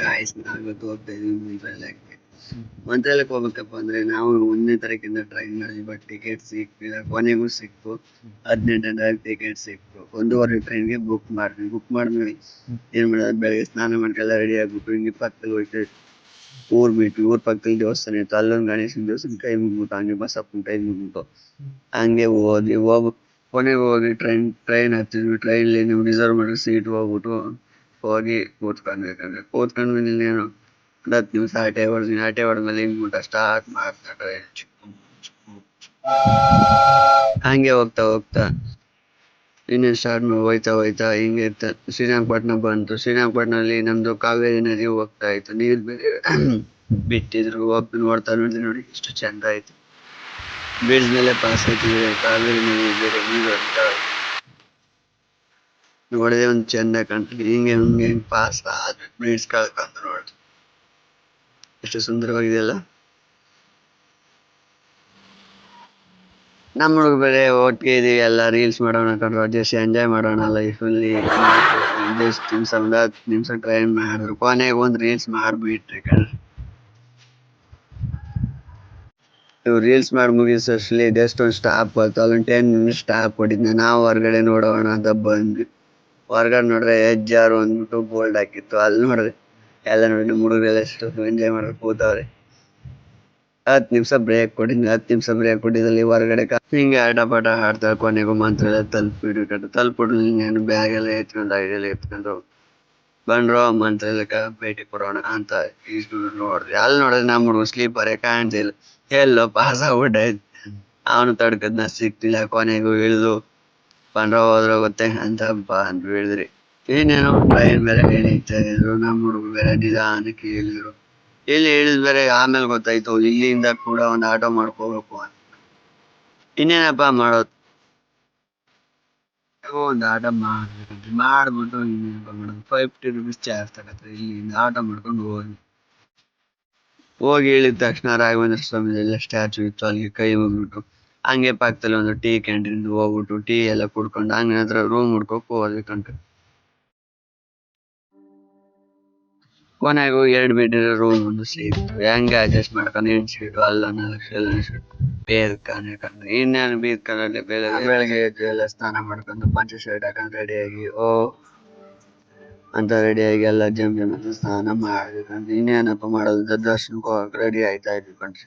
Guys ನಾವಿವತ್ತು ಹೋಗ್ತಾ ಇದೀವಿ ಮಂತ್ರಾಲಯಕ್ಕೆ ಮಂತ್ರಾಲಯಕ್ಕೆ ಹೋಗ್ಬೇಕಪ್ಪ ಅಂದ್ರೆ ನಾವು ಒಂದನೇ ತಾರೀಕಿಂದ ಟ್ರೈ ಮಾಡಿದ್ವಿ ಬಟ್ ಟಿಕೆಟ್ ಸಿಕ್ಕಿಲ್ಲ ಕೊನೆಗೂ ಸಿಕ್ಕು ಹದಿನೆಂಟನೇ ತಾರೀಕು ಟಿಕೆಟ್ ಸಿಕ್ಕು ಒಂದೂವರೆ ಟ್ರೈನ್ಗೆ ಬುಕ್ ಮಾಡಿದ್ವಿ. ಬುಕ್ ಮಾಡಿದ್ವಿ ಏನ್ ಮಾಡೋದು, ಬೆಳಗ್ಗೆ ಸ್ನಾನ ಮಾಡ್ಕೆಲ್ಲ ರೆಡಿ ಆಗ್ಬಿಟ್ಟು ಹಿಂಗೆ ಪಕ್ಕದಲ್ಲಿ ಹೋಯ್ತು. ಊರ್ ಬಿಟ್ವಿ ಊರ್ ಪಕ್ಕದಲ್ಲಿ ದೇವಸ್ಥಾನ ಇತ್ತು. ಅಲ್ಲೊಂದು ಗಣೇಶನ ದೇವಸ್ಥಾನ ಕೈ ಮುಗ್ಬಿಟ್ಟು ಹಂಗೆ ಬಸಪ್ಪನ ಕೈ ಮುಗ್ಬಿಟ್ಟು ಹಂಗೆ ಹೋದ್ವಿ. ಹೋಗ್, ಕೊನೆಗೆ ಹೋಗಿ ಟ್ರೈನ್ ಟ್ರೈನ್ ಹತ್ತಿದ್ವಿ. ಟ್ರೈನಲ್ಲಿ ನೀವು ರಿಸರ್ವ್ ಮಾಡಿದ್ರೆ ಸೀಟ್ ಹೋಗ್ಬಿಟ್ಟು ಹೋಗಿ ಕೂತ್ಕೊಂಡ್ಬೇಕಂದ್ರೆ ಕೂತ್ಕೊಂಡ್ಮೇಲೆ ಇನ್ನೇನು ಒಂದು ಹತ್ತು ನಿಮಿಷ ಆಟೆ ಹೊಡ್ತೀನಿ ಆಟೆ ಹೊಡೆದ್ಮೇಲೆ ಹಿಂಗ್ಬಿಟ್ಟು ಸ್ಟಾರ್ಟ್ ಮಾಡ್ತಾರೆ. ಹಂಗೆ ಹೋಗ್ತಾ ಹೋಗ್ತಾ, ಇನ್ನೇ ಸ್ಟಾರ್ಟ್ ಮಾಡಿ ಹೋಯ್ತಾ ಹೋಯ್ತಾ ಹಿಂಗೆ ಇರ್ತ. ಶ್ರೀರಂಗಪಟ್ಟಣ ಬಂತು. ಶ್ರೀರಂಗಪಟ್ಟಣದಲ್ಲಿ ನಮ್ದು ಕಾವೇರಿ ನದಿ ಹೋಗ್ತಾ ಇತ್ತು. ನೀರು ಬೇರೆ ಬಿಟ್ಟಿದ್ರು. ಹೋಗಿ ನೋಡ್ತಾ ನೋಡಿದ್ರೆ ನೋಡಿ ಎಷ್ಟು ಚಂದ ಆಯ್ತು. ಬ್ರಿಡ್ಜ್ ಮೇಲೆ ಪಾಸ್ ಆಯ್ತಿದ್ರೆ ಕಾವೇರಿ ನದಿ ಬೇರೆ ನೀರು ಹರಿತಾ ನೋಡಿದ್ರೆ ಒಂದು ಚಂದ ಕಾಣ್ತದೆ ಹಿಂಗೆ ಹಿಂಗೆ ಪಾಸ್ ಆದ್ ಮಿನಿಟ್ಸ್ ನೋಡ್ತು ಎಷ್ಟು ಸುಂದರವಾಗಿದೆಯಲ್ಲ ನಮ್ಮ ಹುಡುಗ ಬೇರೆ ಒಟ್ಟಿಗೆ ಇದೀವಿ, ಎಲ್ಲ ರೀಲ್ಸ್ ಮಾಡೋಣ ಕಂಡ್ರು ಜಸ್ಟ್ ಎಂಜಾಯ್ ಮಾಡೋಣ ಲೈಫಲ್ಲಿ ಜಸ್ಟ್ ನಿಮ್ಸ ಒಂದು ಹತ್ತು ನಿಮಿಷ ಟ್ರೈ ಮಾಡಿದ್ರು ಕೊನೆಗೆ ಒಂದು ರೀಲ್ಸ್ ಮಾಡಿಬಿಟ್ರಿ ಕಣ್ರಿ ನೀವು ರೀಲ್ಸ್ ಮಾಡಿ ಮುಗಿಸೋಷ್ಟರಲ್ಲಿ ಜಸ್ಟ್ ಒಂದು ಸ್ಟಾಪ್ ಬಂತು ಅಲ್ಲೊಂದು ಟೆನ್ ಮಿನಿಟ್ಸ್ ಸ್ಟಾಪ್ ಕೊಟ್ಟಿದ್ದೆ ನಾವು ಹೊರಗಡೆ ನೋಡೋಣ ಅಂತ ಬಂದ್ವಿ. ಹೊರಗಡೆ ನೋಡಿದ್ರೆ ಹೆಜ್ಜಾರು ಅಂದ್ಬಿಟ್ಟು ಬೋಲ್ಡ್ ಹಾಕಿತ್ತು. ಅಲ್ಲಿ ನೋಡಿದ್ರೆ ಎಲ್ಲ ನೋಡಿ ನಮ್ಮ ಹುಡುಗರೆಲ್ಲ ಎಷ್ಟು ಎಂಜಾಯ್ ಮಾಡೋಕೆ ಕೂತವ್ರೆ. ಹತ್ತು ನಿಮಿಷ ಬ್ರೇಕ್ ಕೊಟ್ಟಿದ್ವಿ ಹತ್ತು ನಿಮಿಷ ಬ್ರೇಕ್ ಕೊಟ್ಟಿದ್ದಲ್ಲಿ ಹೊರಗಡೆ ಹಿಂಗೆ ಆಟ ಪಾಠ ಆಡ್ತಾರೆ ಕೊನೆಗೂ ಮಂತ್ರ ತಲುಪಿಡು ಕಟ್ಟ ತಲುಪಿಡು ಇನ್ನೇನು ಬ್ಯಾಗ್ ಎಲ್ಲ ಎತ್ಕೊಂಡು ಐಡೆಲ್ಲ ಎತ್ಕೊಂಡು ಬಂದ್ರು ಮಂತ್ರಾಲಯಕ್ಕೆ ಭೇಟಿ ಕೊಡೋಣ ಅಂತ ನೋಡ್ರಿ ಅಲ್ಲಿ ನೋಡಿದ್ರೆ ನಮ್ಮ ಹುಡುಗ ಸ್ಲೀಪರೇ ಕಾಣ್ತಿಲ್ಲ ಎಲ್ಲೋ ಪಾಸ್ ಆಗ್ಬಿಟ್ಟೈತೆ ಅವನು ತಡ್ಕದ್ನ ಸಿಕ್ತಿಲ್ಲ ಕೊನೆಗೂ ಇಳಿದು ಬಂದ್ರ ಹೋದ್ರ ಗೊತ್ತೆ? ಅಂತ ಹೇಳಿದ್ರಿ. ಏನೇನು ಟ್ರೈನ್ ಬೇರೆ ಏನೈತೆ ಇದ್ರು ನಮ್ಮ ಹುಡುಗ ಬೇರೆ ನಿಧಾನಕ್ಕೆ ಇಳಿದ್ರು ಇಲ್ಲಿ ಹೇಳಿದ್ ಬೇರೆ ಆಮೇಲೆ ಗೊತ್ತಾಯ್ತು. ಇಲ್ಲಿಂದ ಕೂಡ ಒಂದು ಆಟೋ ಮಾಡ್ಕೋಬೇಕು ಅಂತ. ಇನ್ನೇನಪ್ಪ ಮಾಡೋದು? ಒಂದು ಆಟೋ ಮಾಡ್ಬೇಕಂತ. ಮಾಡ್ಬಿಟ್ಟು ಇನ್ನೇನಪ್ಪ ಮಾಡೋದು? ಫೈಫ್ಟಿ ರುಪೀಸ್ ಚಾರ್ಜ್ ತಗತ್ತೆ ಇಲ್ಲಿಂದ ಆಟೋ ಮಾಡ್ಕೊಂಡು ಹೋಗಿ. ಹೋಗಿ ಇಳಿದ ತಕ್ಷಣ ರಾಘವೇಂದ್ರ ಸ್ವಾಮಿ ಎಲ್ಲ ಸ್ಟ್ಯಾಚು ಇತ್ತು. ಅಲ್ಲಿ ಕೈ ಮುಗ್ಬಿಟ್ಟು ಹಂಗೆ ಪಕ್ಕದಲ್ಲಿ ಒಂದು ಟೀ ಕ್ಯಾಂಟೀನ್ ಹೋಗ್ಬಿಟ್ಟು ಟೀ ಎಲ್ಲ ಕುಡ್ಕೊಂಡು ಹಂಗೆ ಹತ್ರ ರೂಮ್ ಹುಡ್ಕೋಕ್ ಕಣ್ಕ ಕೊನೆಗೂ ಎರಡು ಬೆಡ್ ರೂಮ್ ಒಂದು ಸಿಕ್ತು ಹೆಂಗೆ ಅಡ್ಜಸ್ಟ್ ಮಾಡ್ಕೊಂಡು ಎಣ್ಸಿಟ್ಟು ಅಲ್ಲ ನಾಲ್ಕು ಎಣ್ಸಿಟ್ಟು ಬೇರ್ಕಾನೆ ಕಂಡು ಇನ್ನೇನು ಬೀದ್ಕನಲ್ಲಿ ಬೆಳಗ್ಗೆ ಬೆಳಗ್ಗೆ ಎದ್ದು ಎಲ್ಲ ಸ್ನಾನ ಮಾಡ್ಕೊಂಡು ಪಂಚ ಶರ್ಟ್ ಹಾಕೊಂಡು ರೆಡಿಯಾಗಿ ಓ ಅಂತ ರೆಡಿಯಾಗಿ ಎಲ್ಲ ಜಮ್ ಜಮ್ ಅಂತ ಸ್ನಾನ ಮಾಡ್ಬೇಕಂತ ಇನ್ನೇನಪ್ಪ ಮಾಡೋದು? ದರ್ಶನಕ್ಕೆ ಹೋಗಕ್ಕೆ ರೆಡಿ ಆಯ್ತಾ ಇದ್ವಿ ಕಣ್ರಿ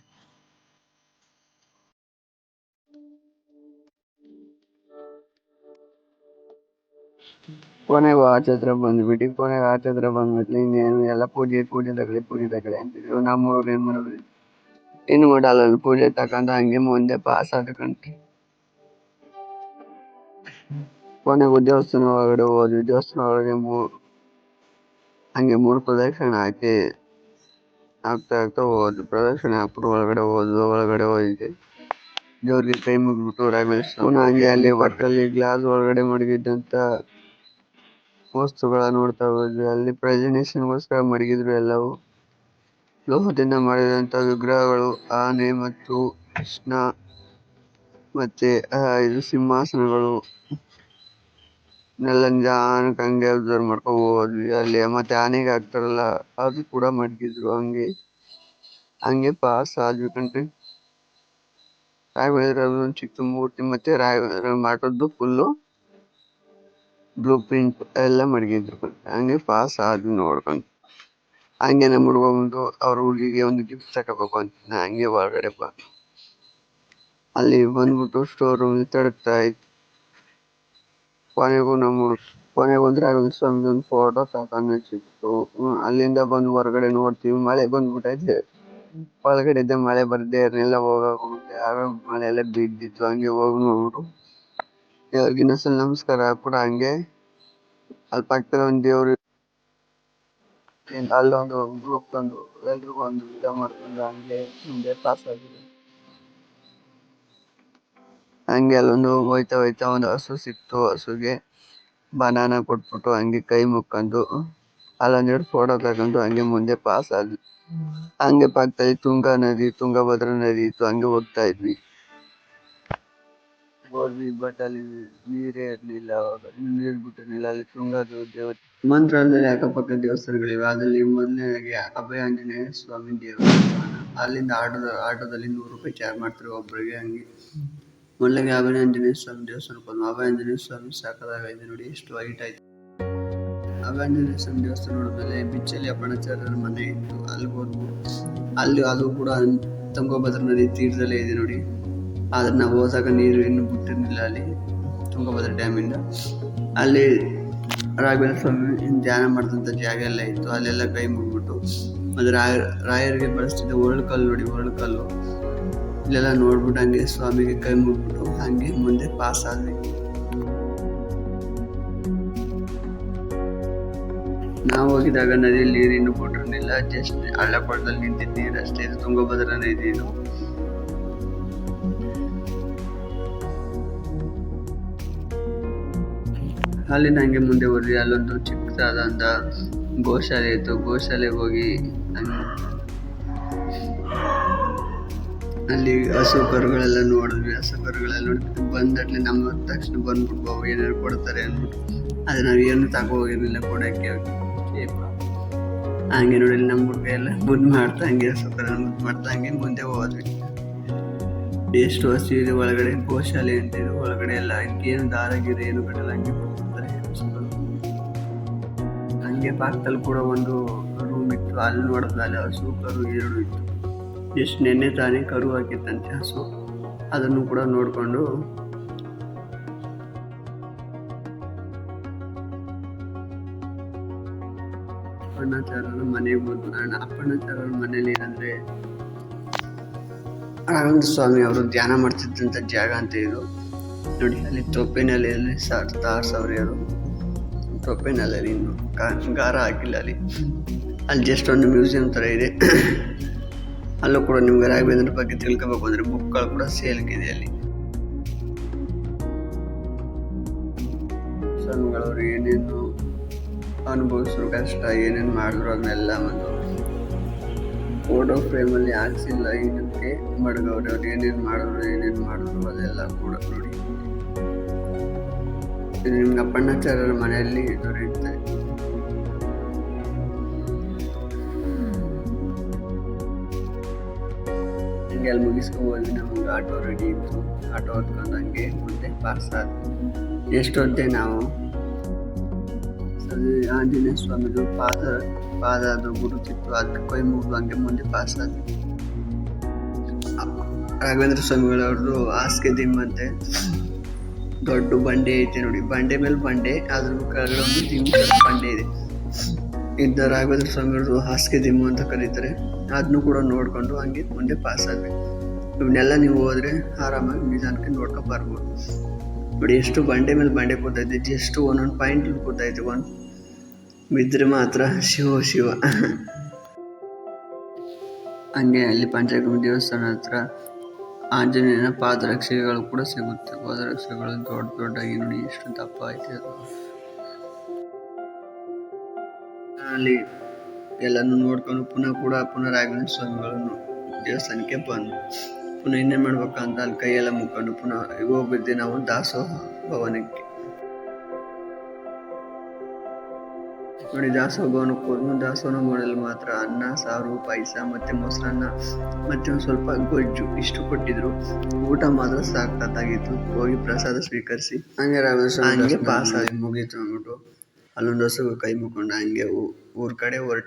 ಕೊನೆಗೂ ಆಚೆ ಹತ್ರ ಬಂದ್ಬಿಟ್ಟು ಕೊನೆಗೆ ಆಚೆ ಹತ್ರ ಬಂದ್ಬಿಟ್ಟು ಇನ್ನೇನು ಎಲ್ಲ ಪೂಜೆ ಪೂಜೆ ತಗೊಳ್ಳಿ ಪೂಜೆ ತಗೊಳ್ಳಿ ಅಂತಿದ್ರು. ನಮ್ಮವ್ರು ಏನು ಮಾಡೋದು? ಕೂಡ ಅಲ್ಲೊಂದು ಪೂಜೆ ತಗೊಂಡು ಹಂಗೆ ಮುಂದೆ ಪಾಸ್ ಆದ್ಕಂಡ್ರಿ ಕೊನೆಗೂ ದೇವಸ್ಥಾನ ಒಳಗಡೆ ಹೋದ್ವಿ. ದೇವಸ್ಥಾನ ಒಳಗೆ ಮೂ ಹಂಗೆ ಮೂರು ಪ್ರದಕ್ಷಿಣೆ ಹಾಕಿ ಆಗ್ತಾ ಆಗ್ತಾ ಹೋದ್ವಿ. ಪ್ರದಕ್ಷಿಣೆ ಹಾಕ್ಬಿಟ್ಟು ಒಳಗಡೆ ಹೋದ್ವಿ. ಒಳಗಡೆ ಹೋಗಿದ್ದೆ ದೇವ್ರಿಗೆ ಕೈ ರಾಘವೇಂದ್ರ ಸ್ವಾಮಿ ಹಂಗೆ ಅಲ್ಲಿ ಒಟ್ಟಲ್ಲಿ ಗ್ಲಾಸ್ ಒಳಗಡೆ ಮಡಗಿದ್ದಂತ ವಸ್ತುಗಳ ನೋಡ್ತಾ ಹೋದ್ವಿ. ಅಲ್ಲಿ ಪ್ರೆಸೆಂಟೇಷನ್ಗೋಸ್ಕರ ಮಡಗಿದ್ರು ಎಲ್ಲವೂ. ಲೋಹದಿಂದ ಮಾಡಿದಂತ ವಿಗ್ರಹಗಳು, ಆನೆ ಮತ್ತು ಕೃಷ್ಣ ಮತ್ತೆ ಇದು ಸಿಂಹಾಸನಗಳು. ನೆಲ್ಲ ನಿಧಾನಕ್ಕೆ ಹಂಗೆ ಅಬ್ಸರ್ವ್ ಹೋದ್ವಿ ಅಲ್ಲಿ. ಮತ್ತೆ ಆನೆಗೆ ಹಾಕ್ತಾರಲ್ಲ, ಅದು ಕೂಡ ಮಡಗಿದ್ರು ಹಂಗೆ. ಹಂಗೆ ಪಾಸ್ ಆದ್ವಿ ಕಣ್ರಿ. ರಾಘವೇಂದ್ರ ಚಿಕ್ಕ ಮೂರ್ತಿ ಮತ್ತೆ ರಾಘವೇಂದ್ರ ಮಾಡೋದು ಫುಲ್ಲು ಬ್ಲೂ ಪ್ರಿಂಟ್ ಎಲ್ಲ ಮಡಗಿದ್ರು. ಹಂಗೆ ಪಾಸ್ ಆದ್ವಿ ನೋಡ್ಕೊಂಡು. ಹಂಗೆ ನಮ್ಮ ಹುಡುಗ ಬಂದು ಅವ್ರ ಹುಡುಗಿಗೆ ಒಂದು ಗಿಫ್ಟ್ ತಗೋಬೇಕು ಅಂತ ಹಂಗೆ ಹೊರಗಡೆ ಬಾ. ಅಲ್ಲಿ ಬಂದ್ಬಿಟ್ಟು ಸ್ಟೋರ್ ರೂಮ್ ತಡಕ್ತಾ ಇತ್ತು ಕೊನೆಗೂ ನಮ್ಮ ಕೊನೆಗೆ ಒಂದು ರಾಘವೇಂದ್ರ ಸ್ವಾಮಿ ಒಂದು ಫೋಟೋ ಸಿಕ್ತು ಅಲ್ಲಿಂದ ಬಂದು ಹೊರಗಡೆ ನೋಡ್ತೀವಿ. ಮಳೆ ಬಂದ್ಬಿಟ್ಟೈತೆ ಒಳಗಡೆ ಇದ್ದ ಮಳೆ ಬರ್ದೇ ಇರಲಿಲ್ಲ, ಹೋಗೋಕೆ. ಹೋಗುತ್ತೆ ಆಗ ಮಳೆ ಎಲ್ಲ ಬಿದ್ದಿತ್ತು. ಹಂಗೆ ಹೋಗಿ ನೋಡ್ಬಿಟ್ಟು ದೇವ್ರಿಗೆ ಸಲ ನಮಸ್ಕಾರ ಕೂಡ ಹಂಗೆ. ಅಲ್ಲಿ ಪಕ್ಕದಲ್ಲಿ ಒಂದು ದೇವರು ಅಲ್ಲೊಂದು ಗ್ರೂಪ್ ಒಂದು ಎಲ್ರಿಗೂ ಒಂದು ಊಟ ಮಾಡ್ಕೊಂಡು ಹಂಗೆ ಮುಂದೆ ಪಾಸ್ ಆಗಿದೆ. ಹಂಗೆ ಅಲ್ಲೊಂದು ಹೋಯ್ತಾ ಹೋಯ್ತಾ ಒಂದು ಹಸು ಸಿಕ್ತು, ಹಸುಗೆ ಬನಾನ ಕೊಟ್ಬಿಟ್ಟು ಹಂಗೆ ಕೈ ಮುಕ್ಕೊಂಡು ಅಲ್ಲೊಂದೆರಡು ಫೋಟೋ ತಗೊಂಡು ಹಂಗೆ ಮುಂದೆ ಪಾಸ್ ಆದ್ವಿ. ಹಂಗೆ ಪಕ್ಕದಲ್ಲಿ ತುಂಗಾ ನದಿ, ತುಂಗಭದ್ರಾ ನದಿ ಇತ್ತು, ಹಂಗೆ ಹೋಗ್ತಾ ಇದ್ವಿ. ಹೋದ್ವಿ ಬಟ್ ಅಲ್ಲಿ ನೀರೇ ಇರ್ಲಿಲ್ಲ. ಅವಾಗ ನೀರ್ ಬಿಟ್ಟಿರ್ಲಿಲ್ಲ ಅಲ್ಲಿ ಶೃಂಗದ ದೇವತೆ ಮಂತ್ರಾಲಯದಲ್ಲಿ ಅಕ್ಕಪಕ್ಕ ದೇವಸ್ಥಾನಗಳಿವೆ. ಅದ್ರಲ್ಲಿ ಅಭಯ ಆಂಜನೇಯ ಸ್ವಾಮಿ ದೇವಸ್ಥಾನ. ಅಲ್ಲಿಂದ ಆಟೋದ, ಆಟೋದಲ್ಲಿ ನೂರು ರೂಪಾಯಿ ಚಾರ್ಜ್ ಮಾಡ್ತಾರೆ ಒಬ್ಬರಿಗೆ ಹಂಗೆ. ಮೊದಲಿಗೆ ಅಭಯ ಆಂಜನೇಯ ಸ್ವಾಮಿ ದೇವಸ್ಥಾನಕ್ಕೆ ಹೋದ್ವಿ. ಅಭಯ ಆಂಜನೇಯ ಸ್ವಾಮಿ ಸಾಕದಾಗೈತೆ ನೋಡಿ, ಎಷ್ಟು ಹೈಟ್ ಆಯ್ತು. ಸ್ವಾಮಿ ದೇವಸ್ಥಾನ ನೋಡಿದ್ಮೇಲೆ ಬಿಚ್ಚಲ್ಲಿ ಅಪ್ಪಣಾಚಾರ್ಯರ ಮನೆ ಇತ್ತು. ಅಲ್ಲಿ ಹೋದ್ವು. ಅಲ್ಲಿ ಅದು ಕೂಡ ತುಂಗಭದ್ರಾ ನದಿ ತೀರದಲ್ಲೇ ಇದೆ ನೋಡಿ. ಆದ್ರೆ ನಾವು ಹೋದಾಗ ನೀರು ಇನ್ನು ಬಿಟ್ಟಿರಲಿಲ್ಲ ಅಲ್ಲಿ, ತುಂಗಭದ್ರಾ ಡ್ಯಾಮಿಂದ ಅಲ್ಲಿ ರಾಘವೇಂದ್ರ ಸ್ವಾಮಿ ಧ್ಯಾನ ಮಾಡಿದಂಥ ಜಾಗ ಎಲ್ಲ ಇತ್ತು, ಅಲ್ಲೆಲ್ಲ ಕೈ ಮುಗ್ಬಿಟ್ಟು. ಮತ್ತೆ ರಾಯ, ರಾಯರಿಗೆ ಬಳಸ್ತಿದ್ದ ಒರಳು ಕಲ್ಲು ನೋಡಿ, ಒರಳು ಕಲ್ಲು. ಇಲ್ಲೆಲ್ಲ ನೋಡ್ಬಿಟ್ಟು ಹಂಗೆ ಸ್ವಾಮಿಗೆ ಕೈ ಮುಗ್ಬಿಟ್ಟು ಹಂಗೆ ಮುಂದೆ ಪಾಸ್ ಆದ್ವಿ. ನಾವು ಹೋಗಿದಾಗ ನದಿಯಲ್ಲಿ ನೀರು ಇನ್ನೂ ಬಿಟ್ಟಿರಲಿಲ್ಲ ಜಸ್ಟ್ ಹಳ್ಳ ಕೊಡದಲ್ಲಿ ನಿಂತಿದ್ದ ಅಷ್ಟೇ ಇದು. ಅಲ್ಲಿಂದ ಹಂಗೆ ಮುಂದೆ ಹೋದ್ವಿ ಅಲ್ಲೊಂದು ಚಿಕ್ಕದಾದಂತ ಗೋಶಾಲೆ ಇತ್ತು. ಗೋಶಾಲೆಗೆ ಹೋಗಿ ಅಲ್ಲಿ ಹಸು ಕರುಗಳೆಲ್ಲ ನೋಡಿದ್ವಿ. ಹಸು ಕರುಗಳೆಲ್ಲ ನೋಡಿದ್ವಿ. ಬಂದಟ್ಲೆ ನಮ್ಮ ತಕ್ಷಣ ಬಂದ್ಬಿಟ್ಟು ಏನಾದ್ರು ಕೊಡ್ತಾರೆ ಅಂದ್ಬಿಟ್ಟು ಅದು ನಾವು ಏನು ತಗೋ ಹೋಗಿರ್ಲಿಲ್ಲ ಕೊಡಕ್ಕೆ. ಹಂಗೆ ನೋಡಿ ನಮ್ಮ ಹುಡುಗ ಎಲ್ಲ ಮುದ್ದು ಮಾಡ್ತಾ ಹಂಗೆ ಹಸು ಕರು ಮಾಡ್ತಾ ಹಂಗೆ ಮುಂದೆ ಹೋದ್ವಿ. ಎಷ್ಟು ಹಸು ಇದೆ ಒಳಗಡೆ. ಗೋಶಾಲೆ ಅಂತಿದೆ ಒಳಗಡೆ ಎಲ್ಲ ಏನು ದಾರ ಏನು ಕಟ್ಟಲ್ಲ. ಹಂಗೆ ಪಾರ್ಕಲ್ಲಿ ಕೂಡ ಒಂದು ರೂಮ್ ಇತ್ತು. ಅಲ್ಲಿ ನೋಡಿದ್ರೆ ಅಲ್ಲಿ ಹಸು ಕರು ಎರಡು ಇತ್ತು. ಎಷ್ಟು ನೆನ್ನೆ ತಾನೇ ಕರು ಹಾಕಿತ್ತಂತೆ. ಹಸು ಅದನ್ನು ಕೂಡ ನೋಡಿಕೊಂಡು ಅಪ್ಪಣ್ಣಾಚಾರ್ಯರ ಮನೆಗೆ ಬಂದು ನಾನು ಅಪ್ಪಣ್ಣಾಚಾರ್ಯರ ಮನೇಲಿ ಏನಂದ್ರೆ ರಾಘವೇಂದ್ರ ಸ್ವಾಮಿ ಅವರು ಧ್ಯಾನ ಮಾಡ್ತಿದ್ದಂಥ ಜಾಗ ಅಂತ ಇದು. ನೋಡಿ, ಅಲ್ಲಿ ತೊಪ್ಪೆನಲ್ಲಿ ತಾರ್ಸವ್ರಿ ಅದು ತೊಪ್ಪೆನಲ್ಲಿ ಇನ್ನು ಗಾರ ಹಾಕಿಲ್ಲ ಅಲ್ಲಿ. ಅಲ್ಲಿ ಜಸ್ಟ್ ಒಂದು ಮ್ಯೂಸಿಯಂ ಥರ ಇದೆ. ಅಲ್ಲೂ ಕೂಡ ನಿಮ್ಗೆ ರಾಘವೇಂದ್ರ ಬಗ್ಗೆ ತಿಳ್ಕೊಬೇಕು ಅಂದರೆ ಬುಕ್ಗಳು ಕೂಡ ಸೇಲ್ಗಿದೆ ಅಲ್ಲಿ. ಸ್ವಾಮಿಗಳವರು ಏನೇನು ಅನುಭವಿಸಿದ್ರು ಕಷ್ಟ, ಏನೇನು ಮಾಡಿದ್ರು ಅದನ್ನೆಲ್ಲ ಒಂದು ಫೋಟೋ ಫ್ರೇಮಲ್ಲಿ ಹಾಕ್ಸಿಲ್ಲ, ಇದಕ್ಕೆ ಮಡ್ಗವ್ರೆ ಅವ್ರು ಏನೇನು ಮಾಡಿದ್ರು ಏನೇನು ಮಾಡಿದ್ರು ಅದೆಲ್ಲ ಕೂಡ ನೋಡಿ. ಇದು ನಿಮ್ಗೆ ಅಪ್ಪಣ್ಣಾಚಾರ್ಯರ ಮನೆಯಲ್ಲಿ ದೊರೆಯುತ್ತೆ. ಹಂಗೆ ಅಲ್ಲಿ ಮುಗಿಸ್ಕೊಂಡು ಹೋದ್ವಿ, ನಮ್ಗೆ ಆಟೋ ರೆಡಿ ಇತ್ತು. ಆಟೋ ಹೊತ್ಕೊಂಡು ಹಂಗೆ ಮುಂದೆ ಪಾಸ್ ಆದ್ವಿ ಎಷ್ಟೊದ್ದೆ ನಾವು ಅದು ಆಂಜನೇಯ ಸ್ವಾಮಿದು ಪಾದ ಪಾದ ಅದು ಗುರುತಿತ್ತು ಅದಕ್ಕೆ ಕೈ ಮುಗಿದು ಹಂಗೆ ಮುಂದೆ ಪಾಸ್ ಆದ್ವಿ ರಾಘವೇಂದ್ರ ಸ್ವಾಮಿಗಳವ್ರದ್ದು ಹಾಸಿಗೆ ದಿಮ್ಮಂತೆ. ದೊಡ್ಡ ಬಂಡೆ ಐತೆ ನೋಡಿ. ಬಂಡೆ ಮೇಲೆ ಬಂಡೆ, ಅದ್ರ ಕೆಳಗಡೆ ಒಂದು ದಿಮ್ಮ ಬಂಡೆ ಇದೆ. ಇದ್ದ ರಾಘವೇಂದ್ರ ಸ್ವಾಮಿಗಳು ಹಾಸಿಗೆ ದಿಮ್ಮು ಅಂತ ಕರೀತಾರೆ. ಅದನ್ನು ಕೂಡ ನೋಡಿಕೊಂಡು ಹಂಗೆ ಮುಂದೆ ಪಾಸ್ ಆಗಬೇಕು. ಇವನ್ನೆಲ್ಲ ನೀವು ಹೋದರೆ ಆರಾಮಾಗಿ ನಿಧಾನಕ್ಕೆ ನೋಡ್ಕೊಂಡು ಬರ್ಬೋದು. ನೋಡಿ, ಎಷ್ಟು ಬಂಡೆ ಮೇಲೆ ಬಂಡೆ ಕೂತೈತೆ ಜಸ್ಟ್ ಒಂದೊಂದು ಪಾಯಿಂಟ್ ಕೂತೈತೆ ಒಂದು ಬಿದ್ದರೆ ಮಾತ್ರ ಶಿವ ಶಿವ. ಹಂಗೆ ಅಲ್ಲಿ ಪಂಚಾಯತ್ ದೇವಸ್ಥಾನ ಹತ್ರ ಆಂಜನೇಯನ ಪಾದರಕ್ಷೆಗಳು ಕೂಡ ಸಿಗುತ್ತೆ. ಪಾದರಕ್ಷೆಗಳು ದೊಡ್ಡ ದೊಡ್ಡಾಗಿ ನೋಡಿ ಎಷ್ಟು ದಪ್ಪ ಐತೆ ಅಲ್ಲಿ ಎಲ್ಲಾನು ನೋಡ್ಕೊಂಡು ಪುನಃ ಕೂಡ ಪುನಃ ರಾಘವೇಂದ್ರ ಸ್ವಾಮಿಗಳನ್ನು ದೇವಸ್ಥಾನಕ್ಕೆ ಬಂದು ಪುನಃ ಇನ್ನೇನು ಮಾಡ್ಬೇಕಂತ ಅಲ್ಲಿ ಕೈಯೆಲ್ಲ ಮುಕ್ಕೊಂಡು ಪುನಃ ಹೋಗಿದ್ದೆ ನಾವು ದಾಸೋಹ ಭವನಕ್ಕೆ. ನೋಡಿ ದಾಸೋಹವನ್ನು ದಾಸೋಹನ ದಾಸೋಹ ಮಾಡಲು ಮಾತ್ರ ಅನ್ನ ಸಾರು ಪಾಯಸ ಮತ್ತೆ ಮೊಸರನ್ನ ಮತ್ತೆ ಒಂದು ಸ್ವಲ್ಪ ಗೊಜ್ಜು ಇಷ್ಟು ಕೊಟ್ಟಿದ್ರು. ಊಟ ಮಾತ್ರ ಸಾಕಾಗಿತ್ತು ಹೋಗಿ ಪ್ರಸಾದ ಸ್ವೀಕರಿಸಿ. ಹಂಗೆ ಹಂಗೆ ಪಾಸ್ ಆಗಿ ಮುಗೀತು ಅಂದ್ಬಿಟ್ಟು ಅಲ್ಲೊಂದು ಹಸು ಕೈ ಮುಕ್ಕೊಂಡು ಹಂಗೆ ಊರ್ ಕಡೆ ಹೊರಟು.